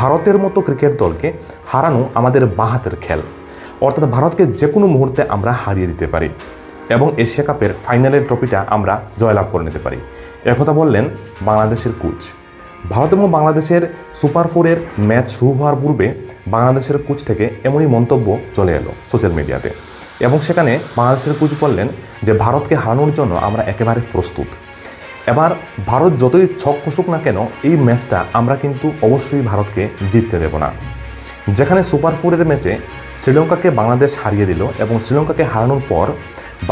ভারতের মতো ক্রিকেট দলকে হারানো আমাদের বাহাতের খেল। অর্থাৎ ভারতকে যে কোনো মুহূর্তে আমরা হারিয়ে দিতে পারি এবং এশিয়া কাপের ফাইনালের ট্রফিটা আমরা জয়লাভ করে নিতে পারি। একথা বললেন বাংলাদেশের কোচ। ভারত এবং বাংলাদেশের সুপার ফোরের ম্যাচ শুরু হওয়ার পূর্বে বাংলাদেশের কোচ থেকে এমনই মন্তব্য চলে এলো সোশ্যাল মিডিয়াতে। এবং সেখানে বাংলাদেশের কোচ বললেন যে, ভারতকে হারানোর জন্য আমরা একেবারে প্রস্তুত। এবার ভারত যতই ছক কষুক না কেন, এই ম্যাচটা আমরা কিন্তু অবশ্যই ভারতকে জিততে দেব না। যেখানে সুপার ফোরের ম্যাচে শ্রীলঙ্কাকে বাংলাদেশ হারিয়ে দিল এবং শ্রীলঙ্কাকে হারানোর পর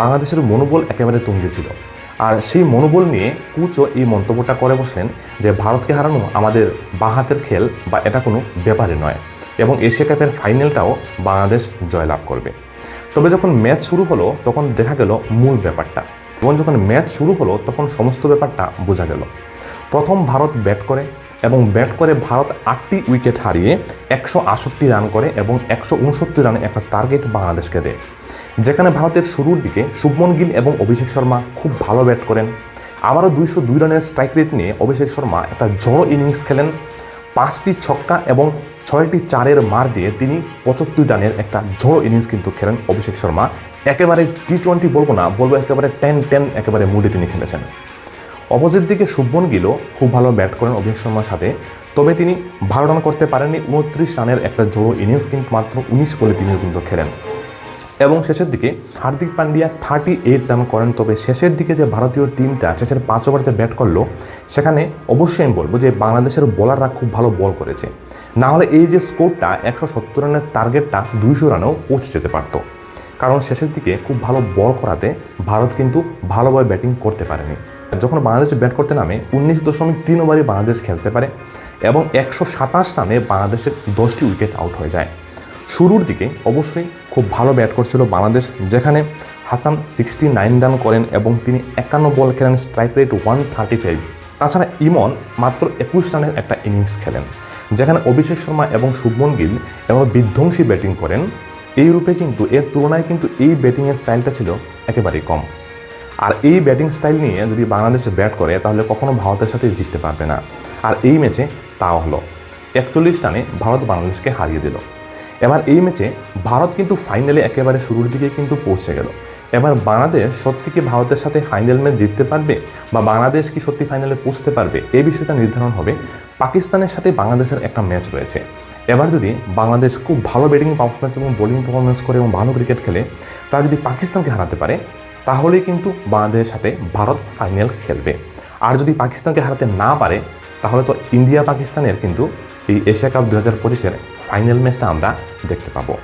বাংলাদেশের মনোবল একেবারে তুঙ্গে ছিল। আর সেই মনোবল নিয়ে কুচও এই মন্তব্যটা করে বসলেন যে, ভারতকে হারানো আমাদের বাঁহাতের খেল বা এটা কোনো ব্যাপারে নয় এবং এশিয়া কাপের ফাইনালটাও বাংলাদেশ জয়লাভ করবে। তবে যখন ম্যাচ শুরু হলো, তখন দেখা গেল মূল ব্যাপারটা। এবং যখন ম্যাচ শুরু হলো, তখন সমস্ত ব্যাপারটা বোঝা গেল। প্রথম ভারত ব্যাট করে এবং ব্যাট করে ভারত আটটি উইকেট হারিয়ে একশো আষট্টি রান করে এবং একশো উনসত্তর রানে একটা টার্গেট বাংলাদেশকে দেয়। যেখানে ভারতের শুরুর দিকে শুভমন গিল এবং অভিষেক শর্মা খুব ভালো ব্যাট করেন। আবারও দুইশো দুই রানের স্ট্রাইক রেট নিয়ে অভিষেক শর্মা একটা জড়ো ইনিংস খেলেন। পাঁচটি ছক্কা এবং ছয়টি চারের মার দিয়ে তিনি পঁচাত্তর রানের একটা ঝড়ো ইনিংস কিন্তু খেলেন অভিষেক শর্মা একেবারে টি টোয়েন্টি বলব না, বলব একেবারে টেন টেন একেবারে মুডে তিনি খেলেছেন। অপোজিট দিকে শুভমন গিলও খুব ভালো ব্যাট করেন অভিষেক শর্মার সাথে, তবে তিনি ভালো রান করতে পারেননি, উনত্রিশ রানের একটা জোড়ো ইনিংস কিন্তু মাত্র উনিশ বলে তিনি কিন্তু খেলেন। এবং শেষের দিকে Hardik Pandya thirty eight run করেন, তবে শেষের দিকে যে ভারতীয় টিমটা শেষের পাঁচ ওভার যে ব্যাট করল, সেখানে অবশ্যই আমি বলব যে বাংলাদেশের বোলাররা খুব ভালো বল করেছে। না হলে এই যে স্কোরটা একশো সত্তর রানের টার্গেটটা দুইশো রানেও পৌঁছে যেতে পারতো। কারণ শেষের দিকে খুব ভালো বল করাতে ভারত কিন্তু ভালোভাবে ব্যাটিং করতে পারেনি। যখন বাংলাদেশ ব্যাট করতে নামে, উনিশ দশমিক তিন ওভারে বাংলাদেশ খেলতে পারে এবং একশো সাতাশ রানে বাংলাদেশের দশটি উইকেট আউট হয়ে যায়। শুরুর দিকে অবশ্যই খুব ভালো ব্যাট করছিল বাংলাদেশ, যেখানে হাসান সিক্সটি নাইন রান করেন এবং তিনি একান্ন বল খেলেন strike rate one thirty five তাছাড়া ইমন মাত্র একুশ রানের একটা ইনিংস খেলেন, যেখানে অভিষেক শর্মা এবং শুভমন গিল এবং বিধ্বংসী ব্যাটিং করেন। এই রূপে কিন্তু, এর তুলনায় কিন্তু এই ব্যাটিংয়ের স্টাইলটা ছিল একেবারেই কম। আর এই ব্যাটিং স্টাইল নিয়ে যদি বাংলাদেশে ব্যাট করে, তাহলে কখনো ভারতের সাথে জিততে পারবে না। আর এই ম্যাচে তাও হলো। একচল্লিশ রানে ভারত বাংলাদেশকে হারিয়ে দিল। এবার এই ম্যাচে ভারত কিন্তু ফাইনালে একেবারে শুরুর দিকে কিন্তু পৌঁছে গেল। এবার বাংলাদেশ সত্যি কি ভারতের সাথে ফাইনাল ম্যাচ জিততে পারবে? বা বাংলাদেশ কি সত্যি ফাইনালে পৌঁছতে পারবে? এই বিষয়টা নির্ধারণ হবে। পাকিস্তানের সাথে বাংলাদেশের একটা ম্যাচ রয়েছে। এবার যদি বাংলাদেশ খুব ভালো ব্যাটিং পারফরমেন্স এবং বোলিং পারফরমেন্স করে এবং ভালো ক্রিকেট খেলে, তারা যদি পাকিস্তানকে হারাতে পারে, তাহলেই কিন্তু বাংলাদেশের সাথে ভারত ফাইনাল খেলবে। আর যদি পাকিস্তানকে হারাতে না পারে, তাহলে তো ইন্ডিয়া পাকিস্তানের কিন্তু এই এশিয়া কাপ দু হাজার পঁচিশের ফাইনাল ম্যাচটা আমরা দেখতে পাবো।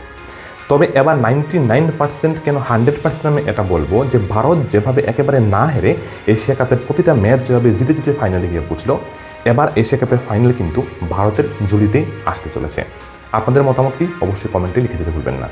তবে এবার নাইনটি নাইন পার্সেন্ট কেন হান্ড্রেড পার্সেন্ট আমি এটা বলব যে ভারত যেভাবে একেবারে না হেরে এশিয়া কাপের প্রতিটা ম্যাচ যেভাবে জিতে জিতে ফাইনালে গিয়ে পৌঁছলো, এবার এশিয়া কাপের ফাইনাল কিন্তু ভারতের ঝুলিতেই আসতে চলেছে। আপনাদের মতামত কি? অবশ্যই কমেন্টে লিখে যেতে ভুলবেন না।